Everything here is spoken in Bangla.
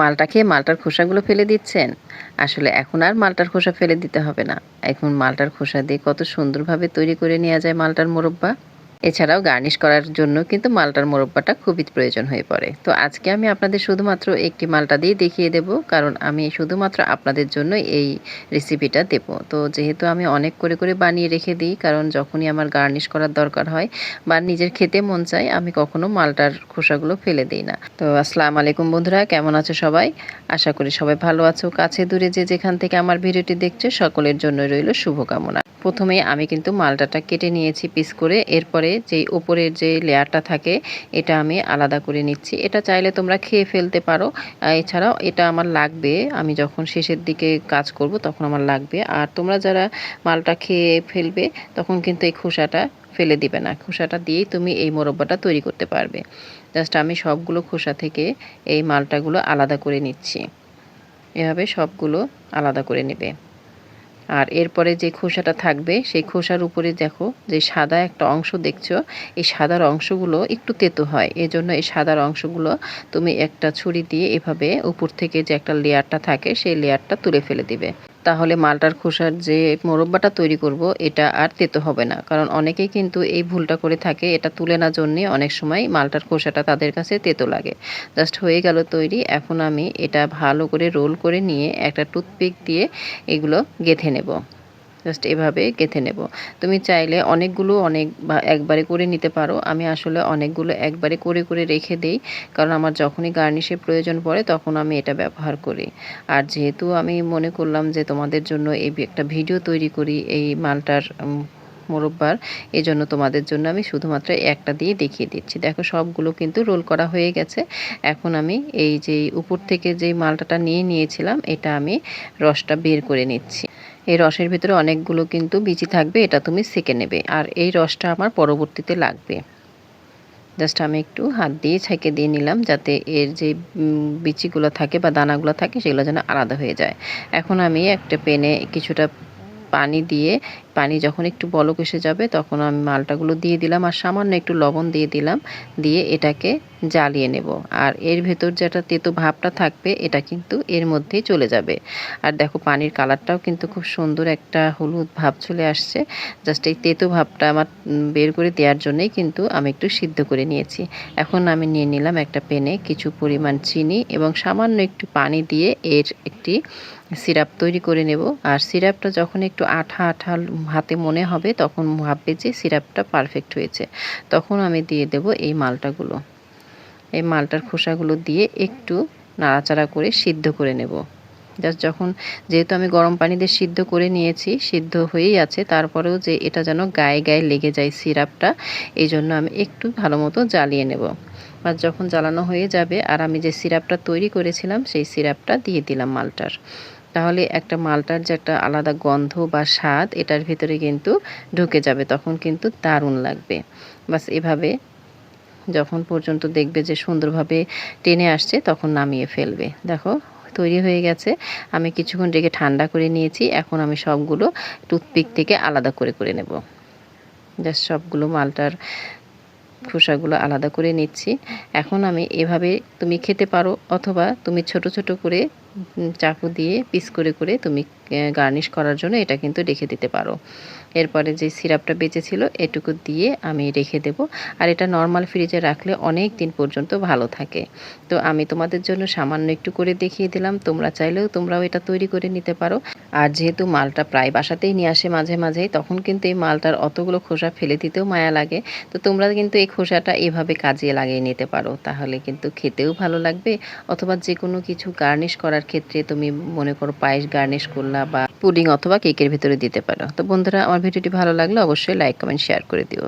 মালটা খেয়ে মালটার খোসাগুলো ফেলে দিচ্ছেন। আসলে এখন আর মালটার খোসা ফেলে দিতে হবে না। এখন মালটার খোসা দিয়ে কত সুন্দরভাবে তৈরি করে নেওয়া যায় মালটার মোরব্বা। এছাড়াও গার্নিশ করার জন্য কিন্তু মালটার মোরব্বাটা খুবই প্রয়োজন হয়ে পড়ে। তো আজকে আমি আপনাদের শুধুমাত্র একটি মালটা দিয়ে দেখিয়ে দেব, কারণ আমি শুধুমাত্র আপনাদের জন্য এই রেসিপিটা দেব। তো যেহেতু আমি অনেক করে করে বানিয়ে রেখে দিই, কারণ যখনই আমার গার্নিশ করার দরকার হয় বা নিজের খেতে মন চায়, আমি কখনো মালটার খোসাগুলো ফেলে দিই না। তো আসসালামু আলাইকুম বন্ধুরা, কেমন আছো সবাই? আশা করি সবাই ভালো আছো। কাছে দূরে যে যেখান থেকে আমার ভিডিওটি দেখছে, সকলের জন্য রইল শুভকামনা। প্রথমে আমি কিন্তু মালটাটা কেটে নিয়েছি পিস করে। এরপরে যেই ওপরের যে লেয়ারটা থাকে, এটা আমি আলাদা করে নিচ্ছি। এটা চাইলে তোমরা খেয়ে ফেলতে পারো। এছাড়াও এটা আমার লাগবে। আমি যখন শেষের দিকে কাজ করব তখন আমার লাগবে। আর তোমরা যারা মালটা খেয়ে ফেলবে, তখন কিন্তু এই খোসাটা ফেলে দিবে না। খোসাটা দিয়েই তুমি এই মোরব্বাটা তৈরি করতে পারবে। জাস্ট আমি সবগুলো খোসা থেকে এই মালটাগুলো আলাদা করে নিচ্ছি। এভাবে সবগুলো আলাদা করে নেবে। আর এরপরে যে খোসাটা থাকবে, সেই খোসার উপরে দেখো যে সাদা একটা অংশ দেখছ, এই সাদার অংশগুলো একটু তেতো হয়। এজন্য এই সাদার অংশগুলো তুমি একটা ছুরি দিয়ে এভাবে উপর থেকে যে একটা লেয়ারটা থাকে, সেই লেয়ারটা তুলে ফেলে দিবে। তাহলে মালটার খোসার যে মোরব্বাটা তৈরি করব, এটা আর তেতো হবে না। কারণ অনেকেই কিন্তু এই ভুলটা করে থাকে, এটা তুলে না জন্যে অনেক সময় মালটার খোসাটা তাদের কাছে তেতো লাগে। জাস্ট হয়ে গেল তৈরি, এখন আমি এটা ভালো করে রোল করে নিয়ে একটা টুথপিক দিয়ে এগুলো গেঁথে নেব। জাস্ট এভাবে গেঁথে নেব। তুমি চাইলে অনেকগুলো অনেক একবারে করে নিতে পারো। আমি আসলে অনেকগুলো একবারে করে করে রেখে দিই। কারণ আমার যখনই গার্নিশের প্রয়োজন পড়ে, তখন আমি এটা ব্যবহার করি। আর যেহেতু আমি মনে করলাম যে তোমাদের জন্য এই একটা ভিডিও তৈরি করি এই মালটার মোরব্বার এই জন্য তোমাদের জন্য আমি শুধুমাত্র একটা দিয়ে দেখিয়ে দিচ্ছি। দেখো সবগুলো কিন্তু রোল করা হয়ে গেছে। এখন আমি এই যে উপর থেকে যেই মালটাটা নিয়ে নিয়েছিলাম, এটা আমি রসটা বের করে নিচ্ছি। এই রসের ভিতরে অনেকগুলো কিন্তু বিচি থাকবে, এটা তুমি সেকে নেবে। আর এই রসটা আমার পরবর্তীতে লাগবে। জাস্ট আমি একটু হাত দিয়ে ছেঁকে দিয়ে নিলাম যাতে এর যে বিচিগুলো থাকে বা দানাগুলো থাকে সেগুলো যেন আলাদা হয়ে যায়। এখন আমি একটা পেনে কিছুটা পানি দিয়ে, পানি যখন একটু বলক এসে যাবে তখন আমি মালটাগুলো দিয়ে দিলাম আর সামান্য একটু লবণ দিয়ে দিলাম। দিয়ে এটাকে জ্বালিয়ে নেব। আর এর ভেতর যেটা তেতো ভাবটা থাকবে, এটা কিন্তু এর মধ্যেই চলে যাবে। আর দেখো, পানির কালারটাও কিন্তু খুব সুন্দর একটা হলুদ ভাব চলে আসছে। জাস্ট এই তেতো ভাবটা আমার বের করে দেওয়ার জন্যই কিন্তু আমি একটু সিদ্ধ করে নিয়েছি। এখন আমি নিয়ে নিলাম একটা পেনে কিছু পরিমাণ চিনি এবং সামান্য একটু পানি দিয়ে এর একটি সিরাপ তৈরি করে নেব। আর সিরাপটা যখন একটু আঠা আঠা হাতে মনে হবে, তখন ভাববে যে সিরাপটা পারফেক্ট হয়েছে। তখন আমি দিয়ে দেব এই মালটাগুলো। এই মালটার খোসাগুলো দিয়ে একটু নাড়াচাড়া করে সিদ্ধ করে নেব। জাস্ট যখন যেহেতু আমি গরম পানি দিয়ে সিদ্ধ করে নিয়েছি, সিদ্ধ হয়েই আছে, তারপরেও যে এটা যেন গায়ে গায়ে লেগে যায় সিরাপটা, এই জন্য আমি একটু ভালো মতো জ্বালিয়ে নেব। আর যখন জ্বালানো হয়ে যাবে আর আমি যে সিরাপটা তৈরি করেছিলাম, সেই সিরাপটা দিয়ে দিলাম মালটার। তাহলে একটা মালটার যে একটা আলাদা গন্ধ বা স্বাদ, এটার ভিতরে কিন্তু ঢুকে যাবে, তখন কিন্তু দারুণ লাগবে। বাস এভাবে যখন পর্যন্ত দেখবে যে সুন্দরভাবে টেনে আসছে, তখন নামিয়ে ফেলবে। দেখো, তৈরি হয়ে গেছে। আমি কিছুক্ষণ রেখে ঠান্ডা করে নিয়েছি। এখন আমি সবগুলো টুথপিক থেকে আলাদা করে করে নেব। জাস্ট সবগুলো মালটার খোসাগুলো আলাদা করে নিচ্ছি। এখন আমি এভাবে তুমি খেতে পারো অথবা তুমি ছোট ছোট করে চাকু দিয়ে পিস করে করে তুমি গার্নিশ করার জন্য এটা কিন্তু রেখে দিতে পারো। এরপরে যে সিরাপটা বেঁচেছিল এটুকু দিয়ে আমি রেখে দেব। আর এটা নর্মাল ফ্রিজে রাখলে অনেক দিন পর্যন্ত ভালো থাকে। তো আমি তোমাদের জন্য সামান্য একটু করে দেখিয়ে দিলাম। তোমরা চাইলেও তোমরাও এটা তৈরি করে নিতে পারো। আর যেহেতু মালটা প্রায় বাসাতেই নিয়ে আসে মাঝে মাঝেই, তখন কিন্তু এই মালটার অতগুলো খোসা ফেলে দিতেও মায়া লাগে। তো তোমরা কিন্তু এই খোসাটা এভাবে কাজে লাগিয়ে নিতে পারো। তাহলে কিন্তু খেতেও ভালো লাগবে। অথবা যে কোনো কিছু গার্নিশ করার ক্ষেত্রে তুমি মনে করো পায়েস গার্নিশ করলা বা পুডিং অথবা কেকের ভিতরে দিতে পারো। তো বন্ধুরা, আমার ভিডিওটি ভালো লাগলে অবশ্যই লাইক, কমেন্ট, শেয়ার করে দিও।